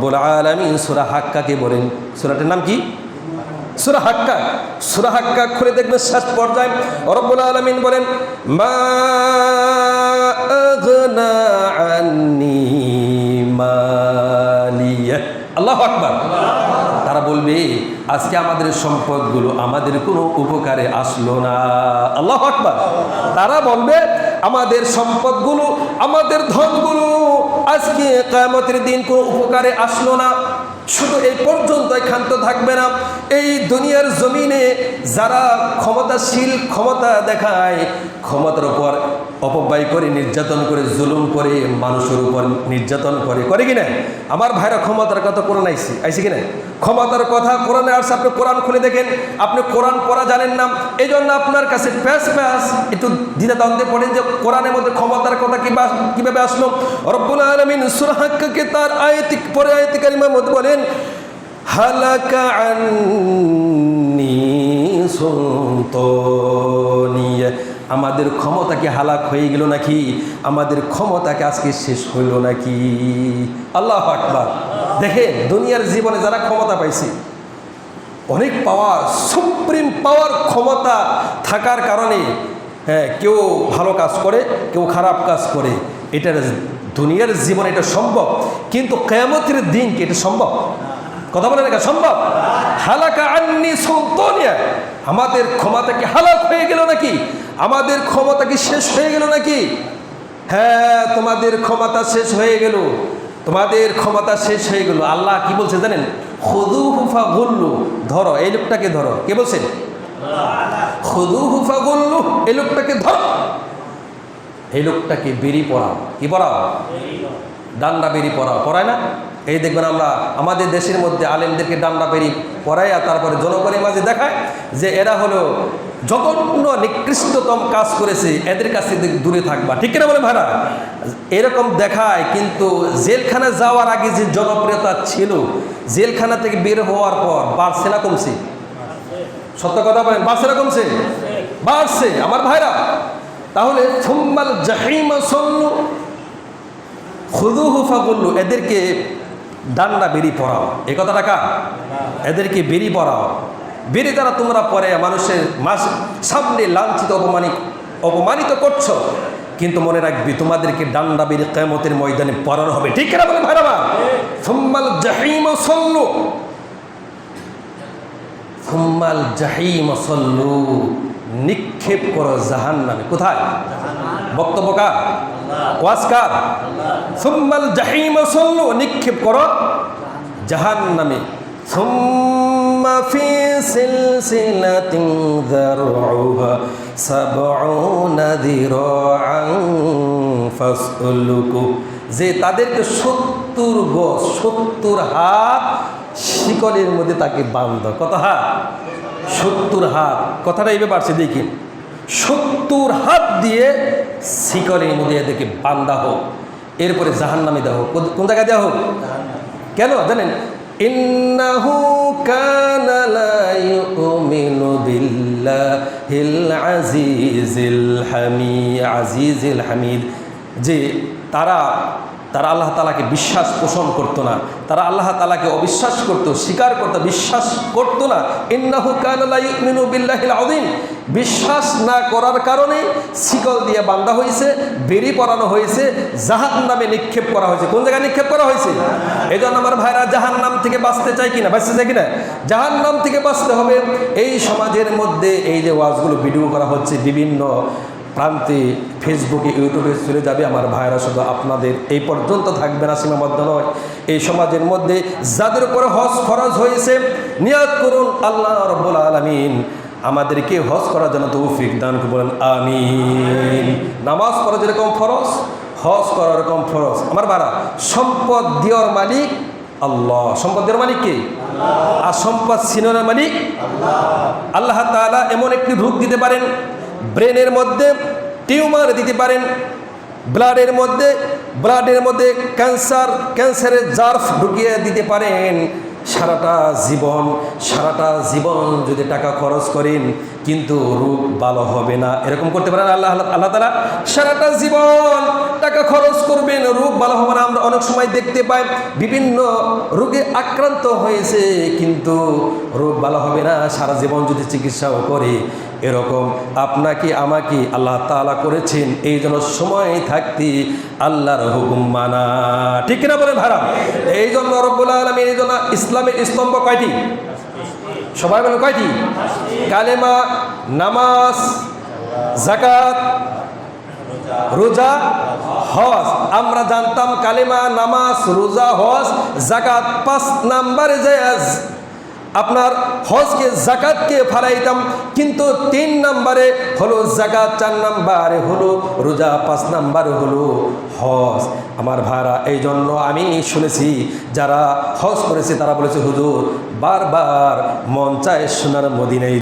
বলে আলামিন সুরা হাক্কাকে বলেন সুরাটার নাম কি? সুরা হাক্কা। সুরা হাক্কা খুলে দেখবেন শেষ পর্যায়ে রব্বুল আলামিন বলেন, মা আল্লাহু আকবার। তারা বলবে, আজকে আমাদের সম্পদগুলো আমাদের কোনো উপকারে আসলো না। আল্লাহ আকবার। তারা বলবে, আমাদের সম্পদগুলো, আমাদের ধনগুলো আজকে কায়ামতের দিন কোনো উপকারে আসলো না। শুধু এই পর্যন্ত ক্ষান্ত থাকবে না, এই দুনিয়ার জমিনে যারা ক্ষমতাশীল ক্ষমতা দেখায়, ক্ষমতার উপর অপব্যয় করে, নির্যাতন করে, জুলুম করে, মানুষের উপর নির্যাতন করে। করে কিনা আমার ভাইরা ক্ষমতার কথা কোরআন আইসি আইসি কিনা ক্ষমতার কথা কোরআনে আসছে, আপনি কোরআন খুলে দেখেন, আপনি কোরআন পড়া জানেন না। এই জন্য আপনার কাছে প্যাস প্যাস একটু দ্বিধাদ্বন্দ্বে পড়েন যে কোরআনের মধ্যে ক্ষমতার কথা কীভাবে আসলো? রব্বুল আলমিন সুরাহাক্কাকে তার আয়তিক পরে আয়তিকারিমার মধ্যে বলেন হালাকা আমাদের ক্ষমতা কি হালাক হয়ে গেল নাকি? আমাদের ক্ষমতাকে আজকে শেষ হইল নাকি? আল্লাহ আকবার। দেখে দুনিয়ার জীবনে যারা ক্ষমতা পাইছে, অনেক পাওয়ার, সুপ্রিম পাওয়ার ক্ষমতা থাকার কারণে হ্যাঁ কেউ ভালো কাজ করে, কেউ খারাপ কাজ করে। এটা দুনিয়ার জীবনে এটা সম্ভব, কিন্তু কেয়ামতের দিন কি এটা সম্ভব? কথা বলে না সম্ভব? হালাকা আন্নি সুলতানিয়া। আমাদের ক্ষমতা কি হালাক হয়ে গেল নাকি? আমাদের ক্ষমতা কি শেষ হয়ে গেল নাকি? হ্যাঁ তোমাদের ক্ষমতা শেষ হয়ে গেল। তোমাদের ক্ষমতা শেষ হয়ে গেল। আল্লাহ কি বলছে জানেন? খুদু হুফা গুল্লু ধরো, এই লোকটাকে ধরো। কে বলছেন খুদু হুফা গুল্লু এই লোকটাকে ধরো। এই লোকটাকে বেরি পড়াও কি পড়াও ডান্ডা বেরি পড়াও পড়ায় না? এই দেখবেন আমরা আমাদের দেশের মধ্যে আলেমদেরকে ডান্ডা বেরি আর তারপরে জনগণের মাঝে দেখায় যে এরা হলো জঘন্য, নিকৃষ্টতম কাজ করেছে। এদের কাছে দূরে থাকবা। ঠিক কিনা বলে ভাড়া এরকম দেখায় কিন্তু জেলখানা যাওয়ার আগে যে জনপ্রিয়তা ছিল, জেলখানা থেকে বের হওয়ার পর বাড়ছে না কমছে? সত্য কথা বলেন, বাড়ছে না কমছে? বাড়ছে। আমার ভাইরা তাহলে ফুম্বাল জাহিমা সল্লু খুদু হুফা বলল এদেরকে ডান্ডা বেরি পড়াও এ কথাটা কার? এদেরকে বেরি পড়াও বেরি দ্বারা তোমরা পরে মানুষের মাস, সামনে লাঞ্ছিত, অপমানিত অপমানিত করছ, কিন্তু মনে রাখবি তোমাদেরকে ডান্ডা বেরি কেমতের ময়দানে পড়ানো হবে। ঠিক না বলে ভাইরাবা ফুম্মাল জাহিম সল্লু ফুম্মাল জাহিম সল্লু। নিক্ষেপ করো জাহান নামে কোথায়? বক্তব্য কার? ওয়াজ কার? সুম্মাল জাহিম নিক্ষেপ করো জাহান নামে যে তাদেরকে সত্তর গজ, সত্তর হাত শিকলের মধ্যে তাকে বান্ধ। কত হাত? সত্তর হাত। কথাটা এইভাবে পারছে দেখি। সত্তর হাত দিয়ে শিকলের মধ্যে এদেরকে বান্ধা হোক এরপরে জাহান নামে দেওয়া হোক। কোন- কোন জায়গায় দেওয়া হোক? কেন? জানেন? ইন্নাহু কানা লা ইউমিনু বিল্লাহিল আজিজিল হামি আজিজিল হামিদ। যে তারা তারা আল্লাহ তালাকে বিশ্বাস পোষণ করতো না। তারা আল্লাহ তালাকে অবিশ্বাস করত, স্বীকার করতো, বিশ্বাস করতো না। ইন্নাহু কানা ইউমিনু বিল্লাহিল আযীম। বিশ্বাস না করার কারণে শিকল দিয়ে বান্ধা হয়েছে, বেরি পরানো হয়েছে জাহান নামে নিক্ষেপ করা হয়েছে। কোন জায়গায় নিক্ষেপ করা হয়েছে? এই জন্য আমার ভাইরা জাহান নাম থেকে বাঁচতে চাই কিনা? বাঁচতে চাই কিনা? জাহান নাম থেকে বাঁচতে হবে। এই সমাজের মধ্যে এই যে ওয়াজগুলো ভিডিও করা হচ্ছে বিভিন্ন প্রান্তে ফেসবুকে ইউটিউবে চলে যাবে আমার ভাইরা, শুধু আপনাদের। এই পর্যন্ত থাকবে না, সীমাবদ্ধ নয়। এই সমাজের মধ্যে যাদের উপরে হজ খরচ হয়েছে, নিয়াত করুন আল্লাহ রব্বুল আলমিন। আমাদেরকে হজ করার জন্য তৌফিক দান করে বলেন, আমিন। নামাজ পড়া যেরকম ফরজ, হজ করা এরকম ফরজ। আমার বাড়া সম্পদ দেওয়ার মালিক আল্লাহ। সম্পদ দেওয়ার মালিক কে? আর সম্পদ সিনোর মালিক আল্লাহ। তাআলা এমন একটি রোগ দিতে পারেন ব্রেনের মধ্যে টিউমার দিতে পারেন। ব্লাডের মধ্যে ব্লাডের মধ্যে ক্যান্সার, ক্যান্সারের জার্ফ ঢুকিয়ে দিতে পারেন। সারাটা জীবন সারাটা জীবন যদি টাকা খরচ করেন, কিন্তু রোগ ভালো হবে না। এরকম করতে পারেন আল্লাহ আল্লাহ তালা সারাটা জীবন টাকা খরচ করবেন, রোগ ভালো হবে না। আমরা অনেক সময় দেখতে পাই, বিভিন্ন রোগে আক্রান্ত হয়েছে, কিন্তু রোগ ভালো হবে না। সারা জীবন যদি চিকিৎসাও করে এরকম আপনাকে, আমাকে আল্লাহ তালা করেছেন, এই জন্য সময় থাকতে আল্লাহর হুকুম মানা। ঠিক না বলেন ভাড়া এই জন্য রব্বুল আলমী এই জন্য ইসলামের স্তম্ভ কয়টি? সবাই বলেন কয়টি? কালেমা, নামাজ জাকাত রোজা, হজ। আমরা জানতাম কালেমা, নামাজ, রোজা, হজ জাকাত পাঁচ নাম্বারে যায় আপনার হজকে জাকাতকে ফারাইতাম কিন্তু তিন নাম্বারে হলো জাকাত, চার নাম্বারে হলো রোজা, পাঁচ নাম্বারে হলো হজ। আমার ভাড়া এই জন্য আমি শুনেছি, যারা হজ করেছে তারা বলেছে, হুজুর, বারবার মন চায় সোনার মদিনায়